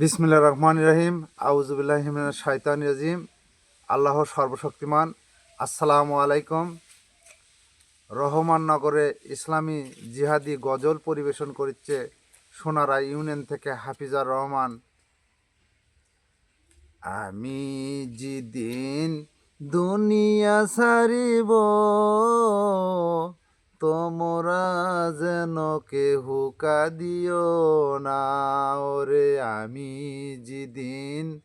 বিসমিল্লা রহমান রহিম। আউজুবিল্লাহিম শাইতান রাজিম। আল্লাহ সর্বশক্তিমান। আসসালামু আলাইকুম। রহমান নগরে ইসলামী জিহাদি গজল পরিবেশন করছে সোনারা ইউনিয়ন থেকে হাফিজার রহমান। আমি যেদিন দুনিয়া সারিব তোমরা যেন কেহু কাঁদিও না। ওরে আমি যেদিন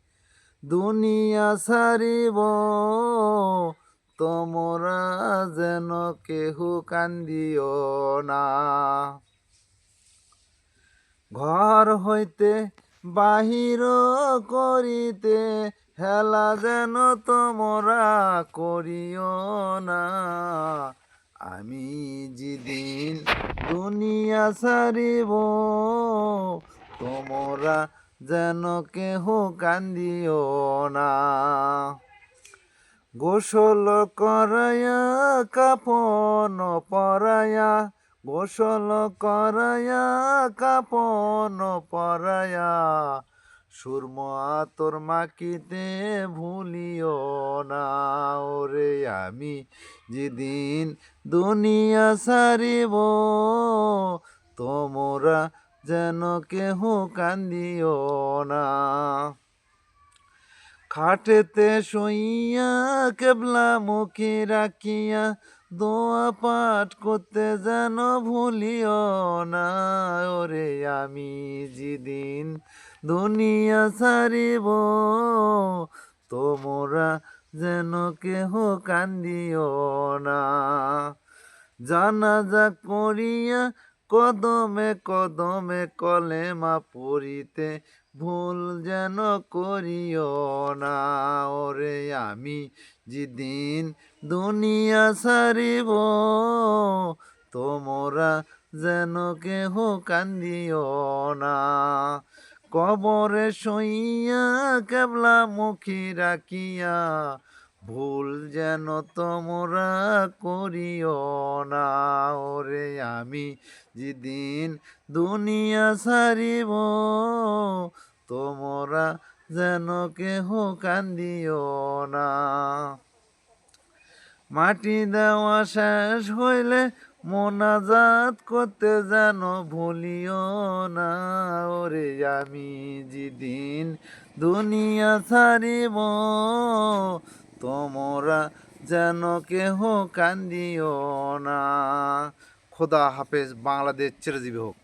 দুনিয়া সারিব তোমরা যেন কেহু কান্দিও না। ঘর হইতে বাহির করিতে, হেলা যেন তোমরা করিও না। আমি যেদিন দুনিয়া সারিব, তোমরা যেন কেহ কান্দিও না। গোসল করায়া কাপন পরায়া গোসল করায়া কাপন পরায়া সুরম, তোর মাকিতে ভুলিও না। ওরে আমি যেদিন দুনিয়া সারিব, তোমরা যেন কেহ কান্দিও না। খাটেতে শুইয়া কেবলা মুখে রাখিয়া দোয়া পাঠ করতে যেন ভুলিও না। ওরে আমি যেদিন দুনিয়া সারিব তোমরা যেন কেহ কান্দিও না। জানাজা করিয়া কদমে কদমে কলেমা পড়িতে ভুল যেন করিও না, ওরে আমি যেদিন দুনিয়া সারিব, তোমরা যেন কেহ কান্দিও না। কবরে শুইয়া কেবলা মুখী রাখিয়া ভুল যেন তোমরা করিও না। ওরে আমি যেদিন দুনিয়া সারিব তোমরা যেন কেহ কান্দিও না। মাটি দেওয়া শেষ হইলে মোনাজাত করতে যেন ভুলিও না। ওরে আমি যেদিন দুনিয়া ছাড়িব তোমরা যেন কেহ কান্দিও না। খোদা হাফেজ বাংলাদেশ চিরজীবী হোক।